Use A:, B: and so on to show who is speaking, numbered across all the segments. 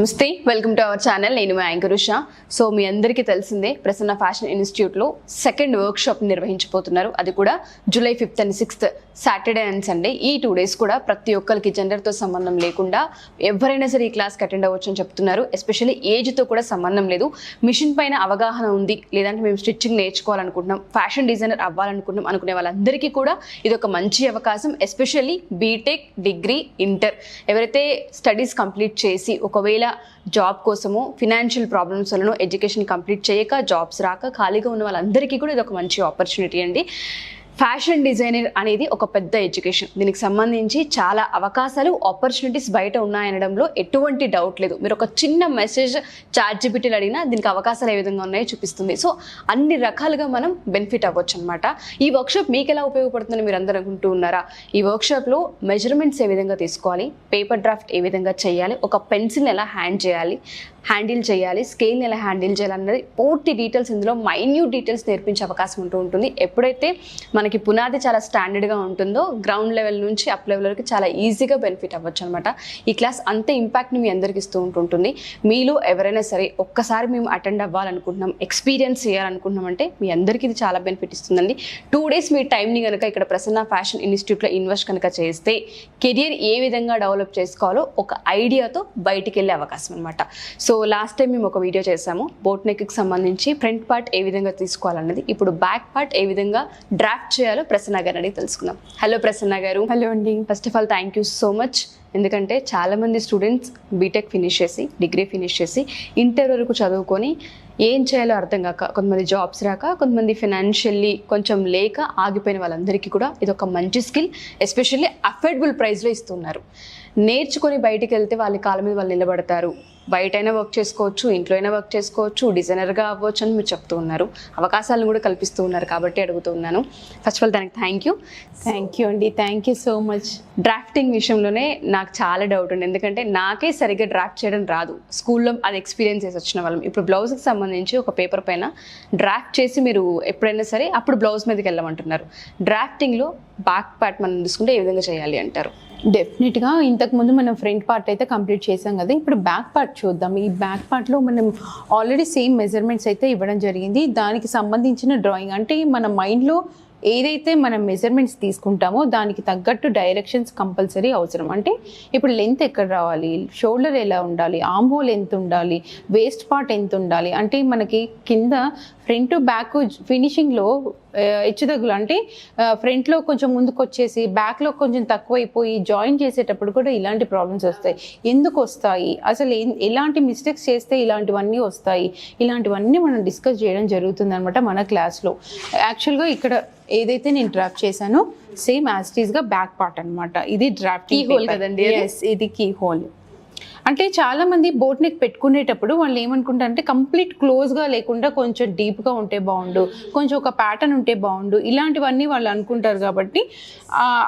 A: నమస్తే welcome to our channel నేను మీ యాంకర్ ఉషా. సో మీ అందరికీ తెలిసిందే ప్రసన్న ఫ్యాషన్ ఇన్స్టిట్యూట్లో సెకండ్ వర్క్ షాప్ నిర్వహించబోతున్నారు. అది కూడా July fifth and sixth Saturday and Sunday ఈ టూ డేస్ కూడా ప్రతి ఒక్కరికి జెండర్తో సంబంధం లేకుండా ఎవరైనా సరే ఈ క్లాస్కి అటెండ్ అవ్వచ్చు అని చెప్తున్నారు. ఎస్పెషల్లీ ఏజ్తో కూడా సంబంధం లేదు. మిషన్ పైన అవగాహన ఉంది. లేదంటే మేము స్టిచ్చింగ్ నేర్చుకోవాలనుకుంటున్నాం. ఫ్యాషన్ డిజైనర్ అవ్వాలనుకుంటున్నాం అనుకునే వాళ్ళందరికీ కూడా ఇది ఒక మంచి అవకాశం. ఎస్పెషల్లీ బీటెక్ డిగ్రీ ఇంటర్ ఎవరైతే స్టడీస్ కంప్లీట్ చేసి ఒకవేళ జాబ్ కోసము ఫినాన్షియల్ ప్రాబ్లమ్స్ వలన ఎడ్యుకేషన్ కంప్లీట్ చేయక జాబ్స్ రాక ఖాళీగా ఉన్న వాళ్ళందరికీ కూడా ఇది ఒక మంచి ఆపర్చునిటీ అండి. ఫ్యాషన్ డిజైనర్ అనేది ఒక పెద్ద ఎడ్యుకేషన్. దీనికి సంబంధించి చాలా అవకాశాలు ఆపర్చునిటీస్ బయట ఉన్నాయనడంలో ఎటువంటి డౌట్ లేదు. మీరు ఒక చిన్న మెసేజ్ చాట్ జీపీటీలు అడిగినా దీనికి అవకాశాలు ఏ విధంగా ఉన్నాయో చూపిస్తుంది. సో అన్ని రకాలుగా మనం బెనిఫిట్ అవ్వచ్చు అనమాట ఈ వర్క్షాప్ మీకు ఎలా ఉపయోగపడుతుందని మీరు అందరూ అనుకుంటూ ఉన్నారా? ఈ వర్క్షాప్లో మెజర్మెంట్స్ ఏ విధంగా తీసుకోవాలి? పేపర్ డ్రాఫ్ట్ ఏ విధంగా చేయాలి? ఒక పెన్సిల్ని ఎలా హ్యాండ్ చేయాలి? హ్యాండిల్ చేయాలి? స్కేల్ని ఎలా హ్యాండిల్ చేయాలి? అన్నది పూర్తి డీటెయిల్స్ ఇందులో మైన్యూట్ డీటెయిల్స్ నేర్పించే అవకాశం ఉంటూ ఉంటుంది. ఎప్పుడైతే మనకి మనకి పునాది చాలా స్టాండర్డ్గా ఉంటుందో గ్రౌండ్ లెవెల్ నుంచి అప్ లెవెల్ వరకు చాలా ఈజీగా బెనిఫిట్ అవ్వచ్చు అనమాట ఈ క్లాస్ అంతే ఇంపాక్ట్ని మీ అందరికి ఇస్తూ ఉంటుంటుంది. మీలో ఎవరైనా సరే ఒక్కసారి మేము అటెండ్ అవ్వాలనుకుంటున్నాం ఎక్స్పీరియన్స్ చేయాలనుకుంటున్నాం అంటే మీ అందరికీ ఇది చాలా బెనిఫిట్ ఇస్తుందండి. టూ డేస్ మీ టైంని కనుక ఇక్కడ ప్రసన్న ఫ్యాషన్ ఇన్స్టిట్యూట్లో ఇన్వెస్ట్ కనుక చేస్తే కెరియర్ ఏ విధంగా డెవలప్ చేసుకోవాలో ఒక ఐడియాతో బయటికి వెళ్ళే అవకాశం అనమాట సో లాస్ట్ టైం మేము ఒక వీడియో చేసాము. బోట్ నెక్కి సంబంధించి ఫ్రంట్ పార్ట్ ఏ విధంగా తీసుకోవాలన్నది ఇప్పుడు బ్యాక్ పార్ట్ ఏ విధంగా డ్రాఫ్ట్ చేయాలో ప్రసన్న గారు అడిగి తెలుసుకుందాం. హలో ప్రసన్న గారు.
B: హలో అండి.
A: First of all thank you so much ఎందుకంటే చాలామంది స్టూడెంట్స్ బీటెక్ ఫినిష్ చేసి డిగ్రీ ఫినిష్ చేసి ఇంటర్ వరకు చదువుకొని ఏం చేయాలో అర్థం కాక కొంతమంది జాబ్స్ రాక కొంతమంది ఫినాన్షియల్లీ కొంచెం లేక ఆగిపోయిన వాళ్ళందరికీ కూడా ఇది ఒక మంచి స్కిల్ ఎస్పెషల్లీ అఫోర్డబుల్ ప్రైస్లో ఇస్తున్నారు. నేర్చుకొని బయటికి వెళ్తే వాళ్ళ కాళ్ళ మీద వాళ్ళు నిలబడతారు. బయటైనా వర్క్ చేసుకోవచ్చు ఇంట్లో అయినా వర్క్ చేసుకోవచ్చు డిజైనర్గా అవ్వచ్చు అని మీరు చెప్తూ ఉన్నారు. అవకాశాలను కూడా కల్పిస్తూ ఉన్నారు కాబట్టి అడుగుతూ ఉన్నాను. ఫస్ట్ ఆఫ్ ఆల్ దానికి థ్యాంక్ యూ
B: థ్యాంక్ యూ అండి. Thank you so much
A: drafting విషయంలోనే నాకు చాలా డౌట్ ఉంది ఎందుకంటే నాకే సరిగ్గా డ్రాఫ్ట్ చేయడం రాదు. స్కూల్లో అది ఎక్స్పీరియన్స్ చేసి వచ్చిన వాళ్ళం. ఇప్పుడు బ్లౌజ్కి సంబంధించి ఒక పేపర్ పైన డ్రాఫ్ట్ చేసి మీరు ఎప్పుడైనా సరే అప్పుడు బ్లౌజ్ మీదకి వెళ్ళమంటున్నారు. డ్రాఫ్టింగ్లో బ్యాక్ పార్ట్ మనం తీసుకుంటే ఏ విధంగా చేయాలి అంటారు?
B: డెఫినెట్గా ఇంతకుముందు మనం ఫ్రంట్ పార్ట్ అయితే కంప్లీట్ చేసాం కదా ఇప్పుడు బ్యాక్ పార్ట్ చూద్దాం. ఈ బ్యాక్ పార్ట్లో మనం ఆల్రెడీ సేమ్ మెజర్మెంట్స్ అయితే ఇవ్వడం జరిగింది. దానికి సంబంధించిన డ్రాయింగ్ అంటే మన మైండ్లో ఏదైతే మనం మెజర్మెంట్స్ తీసుకుంటామో దానికి తగ్గట్టు డైరెక్షన్స్ కంపల్సరీ అవసరం. అంటే ఇప్పుడు లెంత్ ఎక్కడ రావాలి? షోల్డర్ ఎలా ఉండాలి? ఆమ్ హోల్ ఎంత ఉండాలి? వేస్ట్ పార్ట్ ఎంత ఉండాలి? అంటే మనకి కింద ఫ్రంట్ బ్యాక్ ఫినిషింగ్లో హెచ్చుతగ్గులు. అంటే ఫ్రంట్లో కొంచెం ముందుకు వచ్చేసి బ్యాక్లో కొంచెం తక్కువైపోయి జాయిన్ చేసేటప్పుడు కూడా ఇలాంటి ప్రాబ్లమ్స్ వస్తాయి. ఎందుకు వస్తాయి? అసలు ఎలాంటి మిస్టేక్స్ చేస్తే ఇలాంటివన్నీ వస్తాయి? ఇలాంటివన్నీ మనం డిస్కస్ చేయడం జరుగుతుంది అనమాట మన క్లాస్లో. యాక్చువల్గా ఇక్కడ ఏదైతే నేను డ్రాఫ్ట్ చేశానో సేమ్ యాస్టీస్గా బ్యాక్ పార్ట్ అన్నమాట. ఇది డ్రాఫ్ట్
A: Key hole కదండి అది?
B: ఇది కీ హోల్ అంటే చాలా మంది బోట్ నెక్ పెట్టుకునేటప్పుడు వాళ్ళు ఏమనుకుంటారు అంటే కంప్లీట్ క్లోజ్గా లేకుండా కొంచెం డీప్గా ఉంటే బాగుండు కొంచెం ఒక ప్యాటర్న్ ఉంటే బాగుండు. ఇలాంటివన్నీ వాళ్ళు అనుకుంటారు కాబట్టి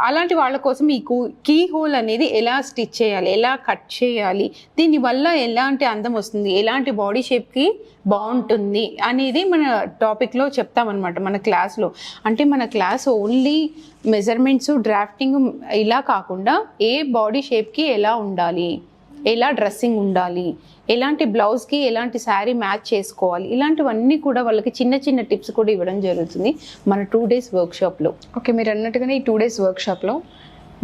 B: అలాంటి వాళ్ళ కోసం ఈ కీ హోల్ అనేది ఎలా స్టిచ్ చేయాలి ఎలా కట్ చేయాలి దీనివల్ల ఎలాంటి అందం వస్తుంది ఎలాంటి బాడీ షేప్కి బాగుంటుంది అనేది మన టాపిక్లో చెప్తామన్నమాట మన క్లాస్లో అంటే మన క్లాస్ ఓన్లీ మెజర్మెంట్స్ డ్రాఫ్టింగ్ ఇలా కాకుండా ఏ బాడీ షేప్కి ఎలా ఉండాలి ఎలా డ్రెస్సింగ్ ఉండాలి ఎలాంటి బ్లౌజ్కి ఎలాంటి శారీ మ్యాచ్ చేసుకోవాలి ఇలాంటివన్నీ కూడా వాళ్ళకి చిన్న చిన్న టిప్స్ కూడా ఇవ్వడం జరుగుతుంది మన టూ డేస్ వర్క్షాప్లో
A: ఓకే మీరు అన్నట్టుగానే ఈ టూ డేస్ వర్క్షాప్లో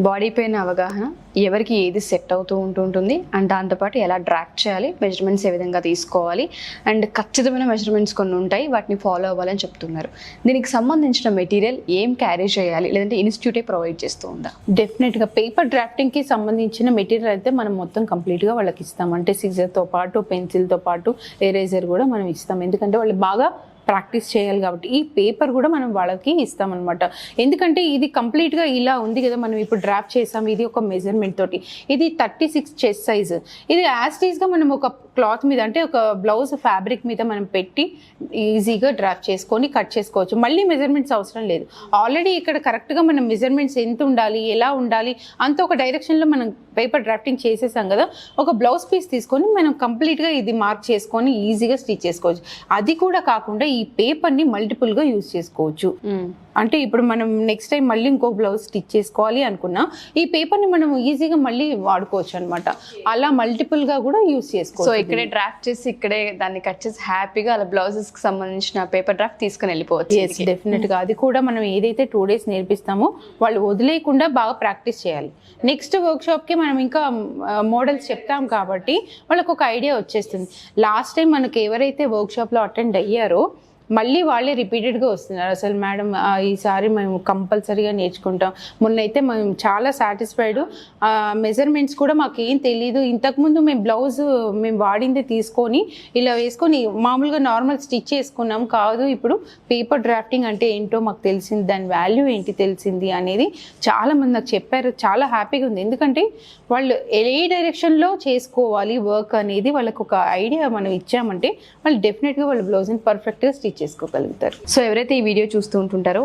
A: బాడీ పైన అవగాహన ఎవరికి ఏది సెట్ అవుతూ ఉంటుంటుంది అండ్ దాంతోపాటు ఎలా ట్రాక్ చేయాలి మెజర్మెంట్స్ ఏ విధంగా తీసుకోవాలి అండ్ ఖచ్చితమైన మెజర్మెంట్స్ కొన్ని ఉంటాయి వాటిని ఫాలో అవ్వాలని చెప్తున్నారు. దీనికి సంబంధించిన మెటీరియల్ ఏం క్యారీ చేయాలి లేదంటే ఇన్స్టిట్యూటే ప్రొవైడ్ చేస్తూ ఉందా?
B: డెఫినెట్గా పేపర్ డ్రాఫ్టింగ్కి సంబంధించిన మెటీరియల్ అయితే మనం మొత్తం కంప్లీట్గా వాళ్ళకి ఇస్తాం. అంటే సిజర్తో పాటు పెన్సిల్తో పాటు ఎరేజర్ కూడా మనం ఇస్తాం. ఎందుకంటే వాళ్ళు బాగా ప్రాక్టీస్ చేయాలి కాబట్టి ఈ పేపర్ కూడా మనం వాళ్ళకి ఇస్తామన్నమాట. ఎందుకంటే ఇది కంప్లీట్గా ఇలా ఉంది కదా మనం ఇప్పుడు డ్రాఫ్ట్ చేసాం ఇది ఒక మెజర్మెంట్ తోటి. ఇది థర్టీ సిక్స్ చెస్ట్ సైజ్. ఇది యాస్టీస్గా మనం ఒక క్లాత్ మీద అంటే ఒక బ్లౌజ్ ఫ్యాబ్రిక్ మీద మనం పెట్టి ఈజీగా డ్రాఫ్ట్ చేసుకొని కట్ చేసుకోవచ్చు. మళ్ళీ మెజర్మెంట్స్ అవసరం లేదు. ఆల్రెడీ ఇక్కడ కరెక్ట్గా మనం మెజర్మెంట్స్ ఎంత ఉండాలి ఎలా ఉండాలి అంత ఒక డైరెక్షన్లో మనం పేపర్ డ్రాఫ్టింగ్ చేసేసాం కదా ఒక బ్లౌజ్ పీస్ తీసుకొని మనం కంప్లీట్గా ఇది మార్క్ చేసుకొని ఈజీగా స్టిచ్ చేసుకోవచ్చు. అది కూడా కాకుండా ఈ ఈ పేపర్ని మల్టిపుల్గా యూజ్ చేసుకోవచ్చు. Hmm. అంటే ఇప్పుడు మనం నెక్స్ట్ టైం మళ్ళీ ఇంకో బ్లౌజ్ స్టిచ్ చేసుకోవాలి అనుకున్నా ఈ పేపర్ని మనం ఈజీగా మళ్ళీ వాడుకోవచ్చు అనమాట అలా మల్టిపుల్గా కూడా యూస్
A: సో
B: చేసుకోవచ్చు
A: ఇక్కడే డ్రాఫ్ట్ చేసి ఇక్కడే దాన్ని కట్ చేసి హ్యాపీగా అలా బ్లౌజెస్కి సంబంధించిన పేపర్ డ్రాఫ్ట్ తీసుకుని వెళ్ళిపోవచ్చు
B: ఎస్
A: ఇంటికి.
B: డెఫినెట్గా. అది కూడా మనం ఏదైతే టూ డేస్ నేర్పిస్తామో వాళ్ళు వదిలేయకుండా బాగా ప్రాక్టీస్ చేయాలి. నెక్స్ట్ వర్క్ షాప్కి మనం ఇంకా మోడల్స్ చెప్తాం కాబట్టి వాళ్ళకి ఒక ఐడియా వచ్చేస్తుంది. లాస్ట్ టైం మనకి ఎవరైతే వర్క్ షాప్లో అటెండ్ అయ్యారో మళ్ళీ వాళ్ళే రిపీటెడ్గా వస్తున్నారు. అసలు మేడం ఈసారి మేము కంపల్సరీగా నేర్చుకుంటాం. మొన్నైతే మేము చాలా సాటిస్ఫైడ్ మెజర్మెంట్స్ కూడా మాకు ఏం తెలియదు ఇంతకుముందు మేము బ్లౌజ్ మేము వాడింది తీసుకొని ఇలా వేసుకొని మామూలుగా నార్మల్ స్టిచ్ చేసుకున్నాం కాదు. ఇప్పుడు పేపర్ డ్రాఫ్టింగ్ అంటే ఏంటో మాకు తెలిసింది. దాని వాల్యూ ఏంటి తెలిసింది అనేది చాలామంది నాకు చెప్పారు. చాలా హ్యాపీగా ఉంది. ఎందుకంటే వాళ్ళు ఏ డైరెక్షన్లో చేసుకోవాలి వర్క్ అనేది వాళ్ళకు ఒక ఐడియా మనం ఇచ్చామంటే వాళ్ళు డెఫినెట్గా వాళ్ళ బ్లౌజ్ని పర్ఫెక్ట్గా స్టిచ్ చేసుకోగలుగుతారు.
A: సో ఎవరైతే ఈ వీడియో చూస్తూ ఉంటుంటారో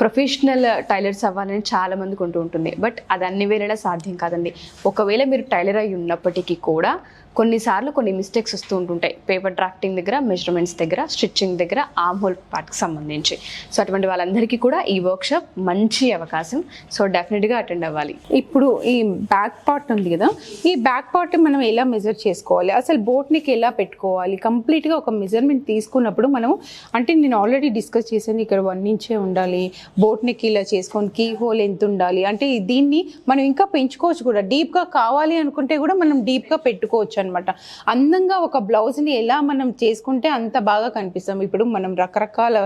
A: ప్రొఫెషనల్ టైలర్స్ అవ్వాలని చాలా మందికి ఉంటూ ఉంటుంది బట్ అది అన్ని వేళలా సాధ్యం కాదండి. ఒకవేళ మీరు టైలర్ అయి ఉన్నప్పటికీ కూడా కొన్నిసార్లు కొన్ని మిస్టేక్స్ వస్తూ ఉంటుంటాయి. పేపర్ డ్రాఫ్టింగ్ దగ్గర మెజర్మెంట్స్ దగ్గర స్టిచ్చింగ్ దగ్గర ఆమ్ హోల్ పార్ట్కి సంబంధించి. సో అటువంటి వాళ్ళందరికీ కూడా ఈ వర్క్షాప్ మంచి అవకాశం. సో డెఫినెట్గా అటెండ్ అవ్వాలి.
B: ఇప్పుడు ఈ బ్యాక్ పార్ట్ ఉంది కదా. ఈ బ్యాక్ పార్ట్ మనం ఎలా మెజర్ చేసుకోవాలి? అసలు బోట్నికి ఎలా పెట్టుకోవాలి? కంప్లీట్గా ఒక మెజర్మెంట్ తీసుకున్నప్పుడు మనం అంటే నేను ఆల్రెడీ డిస్కస్ చేశాను ఇక్కడ వన్ ఇంచే ఉండాలి బోట్నికి ఇలా చేసుకొని కీ హోల్ ఎంత ఉండాలి అంటే దీన్ని మనం ఇంకా పెంచుకోవచ్చు కూడా. డీప్గా కావాలి అనుకుంటే కూడా మనం డీప్గా పెట్టుకోవచ్చు అనమాట అందంగా ఒక బ్లౌజ్ని ఎలా మనం చేసుకుంటే అంత బాగా కనిపిస్తాం. ఇప్పుడు మనం రకరకాల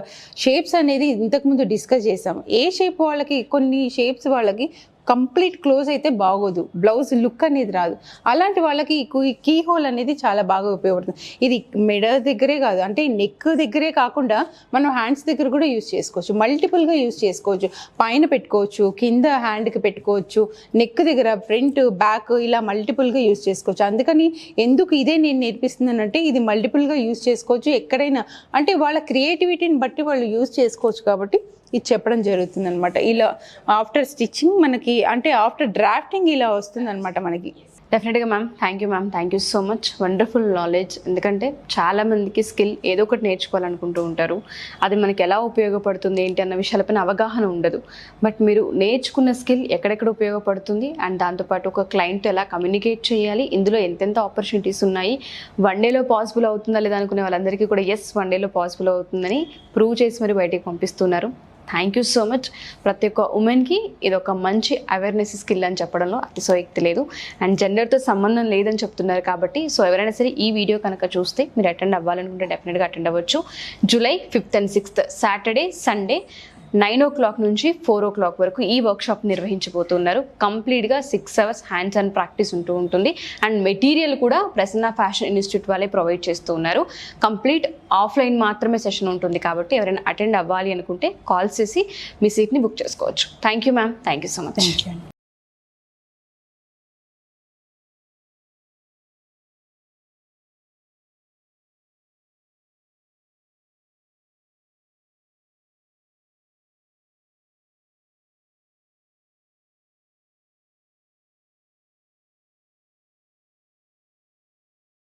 B: షేప్స్ అనేది ఇంతకుముందు డిస్కస్ చేసాం. ఏ షేప్ వాళ్ళకి కొన్ని షేప్స్ వాళ్ళకి కంప్లీట్ క్లోజ్ అయితే బాగోదు. బ్లౌజ్ లుక్ అనేది రాదు. అలాంటి వాళ్ళకి ఈ కీ హోల్ అనేది చాలా బాగా ఉపయోగపడుతుంది. ఇది మెడ దగ్గరే కాదు అంటే నెక్ దగ్గరే కాకుండా మనం హ్యాండ్స్ దగ్గర కూడా యూస్ చేసుకోవచ్చు. మల్టిపుల్గా యూస్ చేసుకోవచ్చు. పైన పెట్టుకోవచ్చు కింద హ్యాండ్కి పెట్టుకోవచ్చు నెక్ దగ్గర ఫ్రంట్ బ్యాక్ ఇలా మల్టిపుల్గా యూస్ చేసుకోవచ్చు. అందుకని ఎందుకు ఇదే నేను నేర్పిస్తున్నానంటే ఇది మల్టిపుల్గా యూస్ చేసుకోవచ్చు ఎక్కడైనా. అంటే వాళ్ళ క్రియేటివిటీని బట్టి వాళ్ళు యూస్ చేసుకోవచ్చు కాబట్టి ఇది చెప్పడం జరుగుతుంది అనమాట ఇలా ఆఫ్టర్ స్టిచ్చింగ్ మనకి అంటే ఆఫ్టర్ డ్రాఫ్టింగ్ ఇలా వస్తుంది అనమాట మనకి.
A: డెఫినెట్గా ma'am thank you ma'am thank you so much wonderful knowledge ఎందుకంటే చాలా మందికి స్కిల్ ఏదో ఒకటి నేర్చుకోవాలనుకుంటూ ఉంటారు. అది మనకి ఎలా ఉపయోగపడుతుంది ఏంటి అన్న విషయాలపైన అవగాహన ఉండదు. బట్ మీరు నేర్చుకున్న స్కిల్ ఎక్కడెక్కడ ఉపయోగపడుతుంది అండ్ దాంతోపాటు ఒక క్లయింట్ ఎలా కమ్యూనికేట్ చేయాలి ఇందులో ఎంతెంత ఆపర్చునిటీస్ ఉన్నాయి వన్ డేలో పాసిబుల్ అవుతుందా లేదా అనుకునే వాళ్ళందరికీ కూడా ఎస్ వన్ డేలో పాసిబుల్ అవుతుందని ప్రూవ్ చేసి మరి బయటికి పంపిస్తున్నారు. థ్యాంక్ యూ సో మచ్ ప్రతి ఒక్క ఉమెన్కి ఇది ఒక మంచి అవేర్నెస్ స్కిల్ అని చెప్పడంలో అతిశయోక్తి లేదు. అండ్ జెండర్తో సంబంధం లేదని చెప్తున్నారు కాబట్టి సో ఎవరైనా సరే ఈ వీడియో కనుక చూస్తే మీరు అటెండ్ అవ్వాలనుకుంటే డెఫినెట్గా అటెండ్ అవ్వచ్చు. July fifth and sixth Saturday Sunday nine o'clock నుంచి ఫోర్ ఓ క్లాక్ వరకు ఈ వర్క్షాప్ నిర్వహించబోతున్నారు. కంప్లీట్గా six hours hands and practice ఉంటూ ఉంటుంది. అండ్ మెటీరియల్ కూడా ప్రసన్న ఫ్యాషన్ ఇన్స్టిట్యూట్ వాళ్ళే ప్రొవైడ్ చేస్తూ ఉన్నారు కంప్లీట్ ఆఫ్లైన్ మాత్రమే సెషన్ ఉంటుంది కాబట్టి ఎవరైనా అటెండ్ అవ్వాలి అనుకుంటే కాల్ చేసి మీ సీట్ని బుక్ చేసుకోవచ్చు. Thank you ma'am. Thank you so much.
B: అండి.